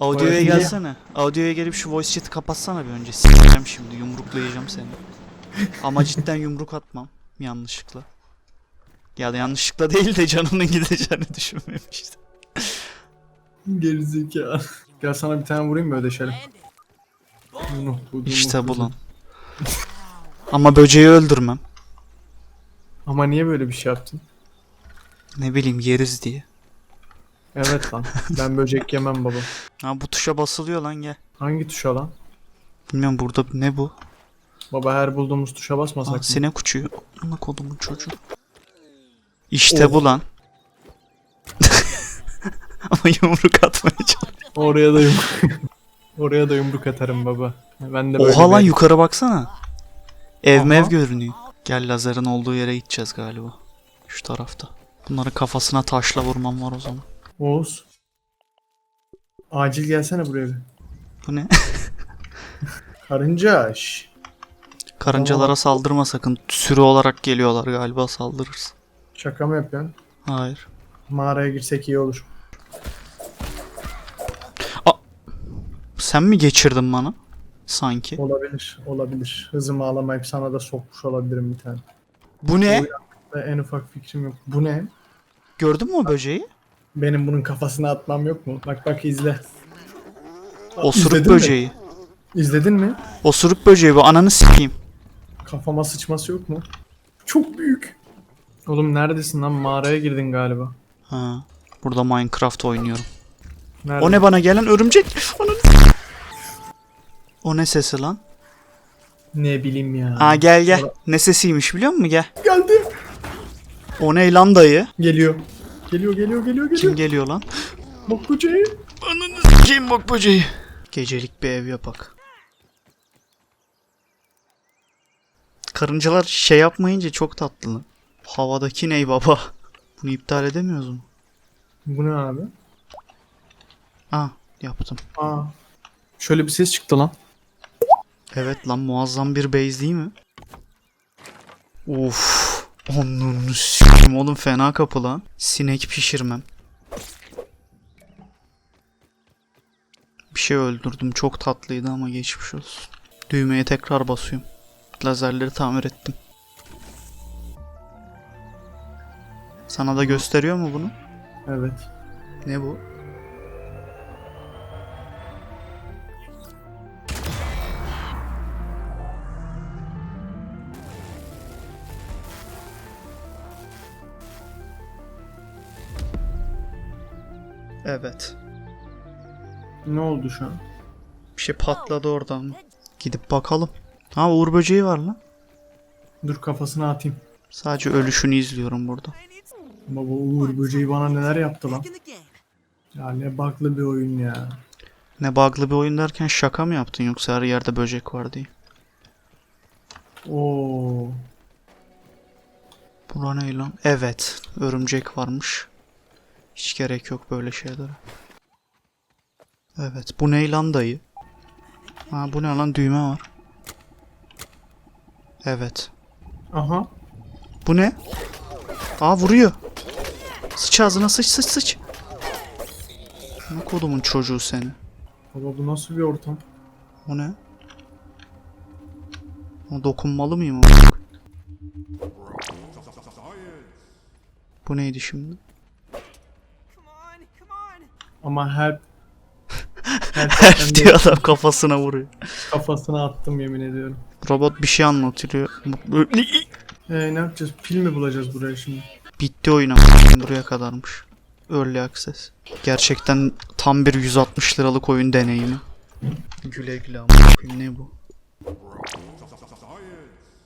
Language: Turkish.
Audio'ya Tuvalet gelsene. Audio'ya gelip şu voice chat'i kapatsana bir önce. S**eceğim şimdi yumruklayacağım seni. Ama cidden yumruk atmam. Yanlışlıkla. Ya da yanlışlıkla değil de canının gideceğini düşünmemiştim. Gerizekalı. Gel sana bir tane vurayım mı ödeşelim? Nuh, bu- İşte bu- bu lan. Ama böceği öldürmem. Ama niye böyle bir şey yaptın? Ne bileyim yeriz diye. Evet lan. Ben böcek yemem baba. Ha bu tuşa basılıyor lan gel. Hangi tuşa lan? Bilmiyorum burada ne bu? Baba her bulduğumuz tuşa basmasak Aa, mı? sinek uçuyor. Ama kodumun çocuğu. İşte Oh. bu lan. Ama yumruk atmaya çalışıyor. Oraya da yumruk. Oraya da yumruk atarım baba. Ben de böyle Oha lan bir- yukarı baksana. Ev Aha. mev görünüyor. Gel lazerin olduğu yere gideceğiz galiba. Şu tarafta. Bunları kafasına taşla vurmam var o zaman. Oğuz. Acil gelsene buraya bir. Bu ne? Karınca. şş. Karıncalara saldırma sakın. Sürü olarak geliyorlar galiba saldırırsın. Şaka mı yapıyorsun? Hayır. Mağaraya girsek iyi olur. Sen mi geçirdin bana? Sanki. Olabilir. Olabilir. Hızımı alamayıp sana da sokmuş olabilirim bir tane. Bu ne? Ve en ufak fikrim yok. Bu ne? Gördün mü o böceği? Benim bunun kafasına atmam yok mu? Bak bak izle. Osuruk izledin mi? böceği. İzledin mi? Osuruk böceği bu. Ananı sikeyim. Kafama sıçması yok mu? Çok büyük. Oğlum neredesin lan? Mağaraya girdin galiba. Ha. Burada Minecraft oynuyorum. Nerede? O ne bana gelen örümcek? Ananı O ne sesi lan? Ne bileyim ya. Aa gel gel. Ne sesiymiş biliyor musun? Gel. Geldi. O ne lan dayı? Geliyor. Geliyor geliyor geliyor geliyor. Kim geliyor lan? Bak böceği. Ananı sikeyim bak böceği. Gecelik bir ev yapak. Karıncalar şey yapmayınca çok tatlı lan. Havadaki ney baba? Bunu iptal edemiyoruz mu? Bu ne abi? Aa yaptım. Aa. Şöyle bir ses çıktı lan. Evet lan muazzam bir base değil mi? Uf. Onun s**kim oğlum fena kapı lan. Sinek pişirmem. Bir şey öldürdüm çok tatlıydı ama geçmiş olsun. Düğmeye tekrar basıyorum. Lazerleri tamir ettim. Sana da gösteriyor mu bunu? Evet. Ne bu? Evet. Ne oldu şu an? Bir şey patladı oradan. Gidip bakalım. Ha Uğur böceği var lan. Dur kafasına atayım. Sadece ölüşünü izliyorum burada. Baba Uğur böceği bana neler yaptı lan. Ya ne baklı bir oyun ya. Ne bug'lı bir oyun derken şaka mı yaptın yoksa her yerde böcek var diye. Oo. Bura ne lan? Evet. Örümcek varmış. Hiç gerek yok böyle şeylere. Evet. Bu ne lan dayı? Ha bu ne lan? Düğme var. Evet. Aha. Bu ne? Aa vuruyor. Sıç ağzına sıç sıç sıç. Ne kodumun çocuğu seni. Baba bu nasıl bir ortam? O ne? O dokunmalı mıyım? Bu neydi şimdi? Ama help. help, diyor adam kafasına vuruyor. kafasına attım yemin ediyorum. Robot bir şey anlatıyor. Ee, ne yapacağız? Pil mi bulacağız buraya şimdi? Bitti oyun ama buraya kadarmış. Early access. Gerçekten tam bir 160 liralık oyun deneyimi. Güle güle ama ne bu?